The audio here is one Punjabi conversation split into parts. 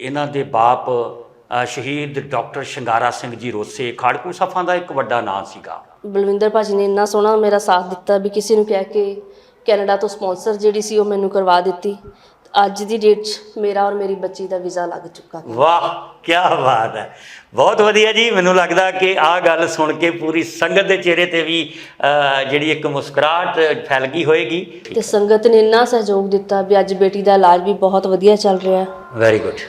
ਇਹਨਾਂ ਦੇ ਬਾਪ ਸ਼ਹੀਦ ਡਾਕਟਰ ਸ਼ਿੰਗਾਰਾ ਸਿੰਘ ਜੀ ਰੋਸੇ ਖਾੜਕੂ ਸਫਾਂ ਦਾ ਇੱਕ ਵੱਡਾ ਨਾਂ ਸੀਗਾ। ਬਲਵਿੰਦਰ ਭਾਜੀ ਨੇ ਇੰਨਾ ਸੋਹਣਾ ਮੇਰਾ ਸਾਥ ਦਿੱਤਾ ਵੀ ਕਿਸੇ ਨੂੰ ਕਹਿ ਕੇ ਕੈਨੇਡਾ ਤੋਂ ਸਪਾਂਸਰ ਜਿਹੜੀ ਸੀ ਉਹ ਮੈਨੂੰ ਕਰਵਾ ਦਿੱਤੀ। ਅੱਜ ਦੀ ਡੇਟ 'ਚ ਮੇਰਾ ਔਰ ਮੇਰੀ ਬੱਚੀ ਦਾ ਵੀਜ਼ਾ ਲੱਗ ਚੁੱਕਾ ਵਾਹ ਕੀ ਬਾਤ ਹੈ। ਬਹੁਤ ਵਧੀਆ ਜੀ ਮੈਨੂੰ ਲੱਗਦਾ ਕਿ ਆਹ ਗੱਲ ਸੁਣ ਕੇ ਪੂਰੀ ਸੰਗਤ ਦੇ ਚਿਹਰੇ ਤੇ ਵੀ ਜਿਹੜੀ ਇੱਕ ਮੁਸਕਰਾਹਟ ਫੈਲ ਗਈ ਹੋਏਗੀ। ਤੇ ਸੰਗਤ ਨੇ ਇੰਨਾ ਸਹਿਯੋਗ ਦਿੱਤਾ ਵੀ ਅੱਜ ਬੇਟੀ ਦਾ ਇਲਾਜ ਵੀ ਬਹੁਤ ਵਧੀਆ ਚੱਲ ਰਿਹਾ ਹੈ। ਵੈਰੀ ਗੁੱਡ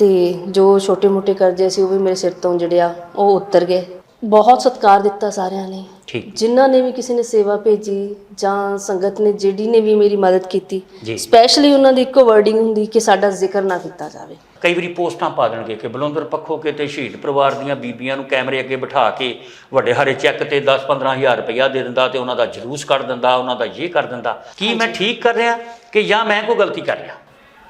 ਤੇ ਜੋ ਛੋਟੇ-ਮੋਟੇ ਕਰਜ਼ੇ ਸੀ ਉਹ ਵੀ ਮੇਰੇ ਸਿਰ ਤੋਂ ਜਿਹੜੇ ਆ ਉਹ ਉਤਰ ਗਏ। ਬਹੁਤ ਸਤਿਕਾਰ ਦਿੱਤਾ ਸਾਰਿਆਂ ਨੇ। ਠੀਕ। ਜਿਨ੍ਹਾਂ ਨੇ ਵੀ ਕਿਸੇ ਨੇ ਸੇਵਾ ਭੇਜੀ ਜਾਂ ਸੰਗਤ ਨੇ ਜਿਹੜੀ ਨੇ ਵੀ ਮੇਰੀ ਮਦਦ ਕੀਤੀ। ਸਪੈਸ਼ਲੀ ਉਹਨਾਂ ਦੀ ਇੱਕੋ ਵਰਡਿੰਗ ਹੁੰਦੀ ਕਿ ਸਾਡਾ ਜ਼ਿਕਰ ਨਾ ਕੀਤਾ ਜਾਵੇ। ਕਈ ਵਾਰੀ ਪੋਸਟਾਂ ਪਾ ਦੇਣਗੇ ਕਿ ਬਲਵੰਦਰ ਪੱਖੋ ਕੇ ਤੇ ਸ਼ਹੀਦ ਪਰਿਵਾਰ ਦੀਆਂ ਬੀਬੀਆਂ ਨੂੰ ਕੈਮਰੇ ਅੱਗੇ ਬਿਠਾ ਕੇ ਵੱਡੇ ਹਰੇ ਚੈੱਕ ਤੇ 10-15000 ਰੁਪਇਆ ਦੇ ਦਿੰਦਾ ਤੇ ਉਹਨਾਂ ਦਾ ਜਲੂਸ ਕੱਢ ਦਿੰਦਾ ਉਹਨਾਂ ਦਾ ਇਹ ਕਰ ਦਿੰਦਾ। ਕੀ ਮੈਂ ਠੀਕ ਕਰ ਰਿਹਾ ਕਿ ਜਾਂ ਮੈਂ ਕੋਈ ਗਲਤੀ ਕਰ ਰਿਹਾ?